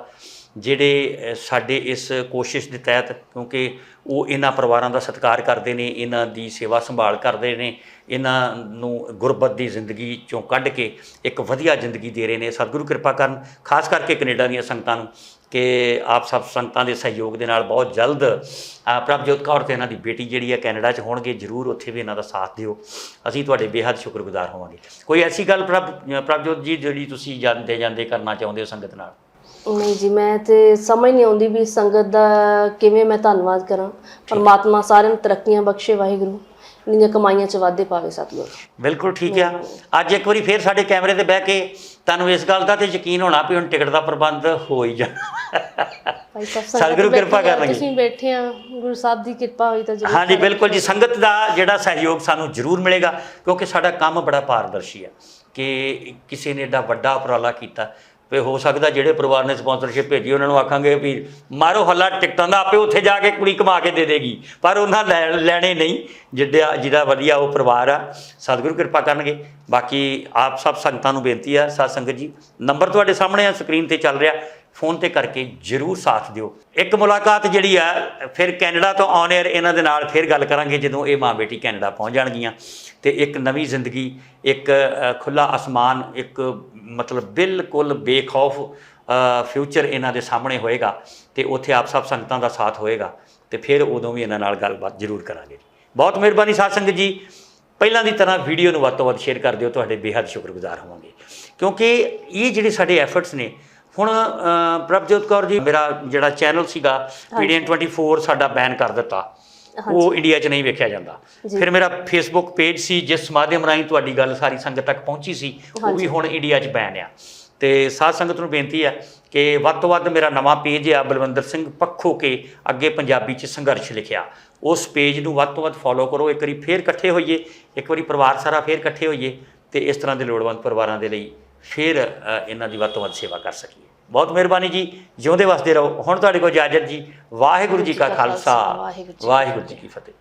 ਜਿਹੜੇ ਸਾਡੇ ਇਸ ਕੋਸ਼ਿਸ਼ ਦੇ ਤਹਿਤ, ਕਿਉਂਕਿ ਉਹ ਇਹਨਾਂ ਪਰਿਵਾਰਾਂ ਦਾ ਸਤਿਕਾਰ ਕਰਦੇ ਨੇ, ਇਹਨਾਂ ਦੀ ਸੇਵਾ ਸੰਭਾਲ ਕਰਦੇ ਨੇ, ਇਹਨਾਂ ਨੂੰ ਗੁਰਬਤ ਦੀ ਜ਼ਿੰਦਗੀ ਚੋਂ ਕੱਢ ਕੇ ਇੱਕ ਵਧੀਆ ਜ਼ਿੰਦਗੀ ਦੇ ਰਹੇ ਨੇ। ਸਤਿਗੁਰੂ ਕਿਰਪਾ ਕਰਨ, ਖਾਸ ਕਰਕੇ ਕੈਨੇਡਾ ਦੀਆਂ ਸੰਗਤਾਂ ਨੂੰ। ਕਿ ਆਪ ਸਭ ਸੰਗਤਾਂ ਦੇ ਸਹਿਯੋਗ ਦੇ ਨਾਲ ਬਹੁਤ ਜਲਦ ਪ੍ਰਭਜੋਤ ਕੌਰ ਤੇ ਇਹਨਾਂ ਦੀ ਬੇਟੀ ਜਿਹੜੀ ਹੈ ਕੈਨੇਡਾ 'ਚ ਹੋਣਗੇ ਜ਼ਰੂਰ ਉੱਥੇ ਵੀ ਇਹਨਾਂ ਦਾ ਸਾਥ ਦਿਓ। ਅਸੀਂ ਤੁਹਾਡੇ ਬੇਹੱਦ ਸ਼ੁਕਰਗੁਜ਼ਾਰ ਹੋਵਾਂਗੇ। ਕੋਈ ਐਸੀ ਗੱਲ ਪ੍ਰਭ ਪ੍ਰਭਜੋਤ ਜੀ ਜਿਹੜੀ ਤੁਸੀਂ ਜਾਂਦੇ ਜਾਂਦੇ ਕਰਨਾ ਚਾਹੁੰਦੇ ਹੋ ਸੰਗਤ ਨਾਲ? ਨਹੀਂ ਜੀ ਮੈਂ ਤੇ ਸਮਝ ਨਹੀਂ ਆਉਂਦੀ ਵੀ ਸੰਗਤ ਦਾ ਕਿਵੇਂ ਮੈਂ ਧੰਨਵਾਦ ਕਰਾਂ। ਪਰਮਾਤਮਾ ਸਾਰਿਆਂ ਨੂੰ ਤਰੱਕੀਆਂ ਬਖਸ਼ੇ ਵਾਹਿਗੁਰੂ। ਇਹਨਾਂ ਕਮਾਈਆਂ ਚ ਵਾਧੇ ਪਾਵੇ ਸਤਿਗੁਰੂ। ਬਿਲਕੁਲ ਠੀਕ ਆ। ਅੱਜ ਇੱਕ ਵਾਰੀ ਫੇਰ ਸਾਡੇ ਕੈਮਰੇ ਤੇ ਬਹਿ ਕੇ ਤੁਹਾਨੂੰ ਇਸ ਗੱਲ ਦਾ ਤੇ ਯਕੀਨ ਹੋਣਾ ਵੀ ਹੁਣ ਟਿਕਟ ਦਾ ਪ੍ਰਬੰਧ ਹੋ ਹੀ ਜਾਣਾ। ਭਾਈ ਸਾਹਿਬ ਸੰਗਤ ਸਤਿਗੁਰੂ ਕਿਰਪਾ ਆ, ਕਰਨਗੇ। ਤੁਸੀਂ ਬੈਠੇ ਆ ਗੁਰੂ ਸਾਹਿਬ ਦੀ ਕਿਰਪਾ ਹੋਈ ਤਾਂ ਜ਼ਰੂਰ ਹਾਂਜੀ ਬਿਲਕੁਲ ਜੀ। ਸੰਗਤ ਦਾ ਜਿਹੜਾ ਸਹਿਯੋਗ ਸਾਨੂੰ ਜ਼ਰੂਰ ਮਿਲੇਗਾ ਕਿਉਂਕਿ ਸਾਡਾ ਕੰਮ ਬੜਾ ਪਾਰਦਰਸ਼ੀ ਆ ਕਿ ਕਿਸੇ ਨੇ ਏਡਾ ਵੱਡਾ ਉਪਰਾਲਾ ਕੀਤਾ। ਵੀ ਹੋ ਸਕਦਾ ਜਿਹੜੇ ਪਰਿਵਾਰ ਨੇ ਸਪਾਂਸਰਸ਼ਿਪ ਭੇਜੀ ਉਹਨਾਂ ਨੂੰ ਆਖਾਂਗੇ ਵੀ ਮਾਰੋ ਹੱਲਾ ਟਿਕਟਾਂ ਦਾ ਆਪੇ ਉੱਥੇ ਜਾ ਕੇ ਕੁੜੀ ਕਮਾ ਕੇ ਦੇ ਦੇਗੀ। ਪਰ ਉਹਨਾਂ ਲੈ- ਲੈਣੇ ਨਹੀਂ। ਜਿਹੜਾ ਜਿਹਦਾ ਵਧੀਆ ਉਹ ਪਰਿਵਾਰ ਆ ਸਤਿਗੁਰੂ ਕਿਰਪਾ ਕਰਨਗੇ। ਬਾਕੀ ਆਪ ਸਭ ਸੰਗਤਾਂ ਨੂੰ ਬੇਨਤੀ ਆ ਸਾਧ ਸੰਗਤ ਜੀ ਨੰਬਰ ਤੁਹਾਡੇ ਸਾਹਮਣੇ ਆ ਸਕਰੀਨ ਤੇ ਚੱਲ ਰਿਹਾ। ਫੋਨ ਤੇ ਕਰਕੇ ਜਰੂਰ ਸਾਥ ਦਿਓ। ਇੱਕ ਮੁਲਾਕਾਤ ਜਿਹੜੀ ਆ ਫਿਰ ਕੈਨੇਡਾ ਤੋਂ ਔਨ 에ਅਰ ਇਹਨਾਂ ਦੇ ਨਾਲ ਫਿਰ ਗੱਲ ਕਰਾਂਗੇ ਜਦੋਂ ਇਹ ਮਾਂ ਬੇਟੀ ਕੈਨੇਡਾ ਪਹੁੰਚ ਜਾਣਗੀਆਂ। ਤੇ ਇੱਕ ਨਵੀਂ ਜ਼ਿੰਦਗੀ ਇੱਕ ਅ, ਖੁੱਲਾ ਅਸਮਾਨ ਇੱਕ ਮਤਲਬ ਬਿਲਕੁਲ ਬੇਖੌਫ ਫਿਊਚਰ ਇਹਨਾਂ ਦੇ ਸਾਹਮਣੇ ਹੋਏਗਾ ਤੇ ਉੱਥੇ ਆਪ ਸਭ ਸੰਗਤਾਂ ਦਾ ਸਾਥ ਹੋਏਗਾ ਤੇ ਫਿਰ ਉਦੋਂ ਵੀ ਇਹਨਾਂ ਨਾਲ ਗੱਲਬਾਤ ਜ਼ਰੂਰ ਕਰਾਂਗੇ ਬਹੁਤ ਮਿਹਰਬਾਨੀ ਸਾਧ ਸੰਗਤ ਜੀ। ਪਹਿਲਾਂ ਦੀ ਤਰ੍ਹਾਂ ਵੀਡੀਓ ਨੂੰ ਵੱਧ ਤੋਂ ਵੱਧ ਸ਼ੇਅਰ ਕਰ ਦਿਓ ਤੁਹਾਡੇ ਬੇਹੱਦ ਸ਼ੁਕਰਗੁਜ਼ਾਰ ਹੋਵਾਂਗੇ। ਕਿਉਂਕਿ ਇਹ ਜਿਹੜੇ ਸਾਡੇ ਐਫਰਟਸ ਨੇ ਹੁਣ ਪ੍ਰਭਜੋਤ ਕੌਰ ਜੀ ਮੇਰਾ ਜਿਹੜਾ ਚੈਨਲ ਸੀਗਾ ਪੀਡੀਐਨ 24 ਸਾਡਾ ਬੈਨ ਕਰ ਦਿੱਤਾ। ਉਹ ਇੰਡੀਆ 'ਚ ਨਹੀਂ ਵੇਖਿਆ ਜਾਂਦਾ। ਫਿਰ ਮੇਰਾ ਫੇਸਬੁੱਕ ਪੇਜ ਸੀ ਜਿਸ ਮਾਧਿਅਮ ਰਾਹੀਂ ਤੁਹਾਡੀ ਗੱਲ ਸਾਰੀ ਸੰਗਤ ਤੱਕ ਪਹੁੰਚੀ ਸੀ ਉਹ ਵੀ ਹੁਣ ਇੰਡੀਆ 'ਚ ਬੈਨ ਆ। ਤੇ ਸਾਧ ਸੰਗਤ ਨੂੰ ਬੇਨਤੀ ਹੈ ਕਿ ਵੱਧ ਤੋਂ ਵੱਧ ਮੇਰਾ ਨਵਾਂ ਪੇਜ ਆ ਬਲਵੰਦਰ ਸਿੰਘ ਪੱਖੋ ਕੇ ਅੱਗੇ ਪੰਜਾਬੀ 'ਚ ਸੰਘਰਸ਼ ਲਿਖਿਆ। ਉਸ ਪੇਜ ਨੂੰ ਵੱਧ ਤੋਂ ਵੱਧ ਫੋਲੋ ਕਰੋ ਇੱਕ ਵਾਰੀ ਫੇਰ ਇਕੱਠੇ ਹੋਈਏ ਇੱਕ ਵਾਰੀ ਪਰਿਵਾਰ ਸਾਰਾ ਫੇਰ ਇਕੱਠੇ ਹੋਈਏ ਤੇ ਇਸ ਤਰ੍ਹਾਂ ਦੇ ਲੋੜਵੰਦ ਪਰਿਵਾਰਾਂ ਦੇ ਲਈ ਫੇਰ ਇਹਨਾਂ ਦੀ ਵੱਧ ਤੋਂ ਵੱਧ ਸੇਵਾ ਕਰ ਸਕੀਏ। ਬਹੁਤ ਮਿਹਰਬਾਨੀ ਜੀ ਜਿਉਂਦੇ ਵਸਦੇ ਰਹੋ। ਹੁਣ ਤੁਹਾਡੇ ਕੋਲ ਇਜਾਜ਼ਤ ਜੀ ਵਾਹਿਗੁਰੂ ਜੀ ਕਾ ਖਾਲਸਾ। ਵਾਹਿਗੁਰੂ ਜੀ ਕੀ ਫਤਿਹ।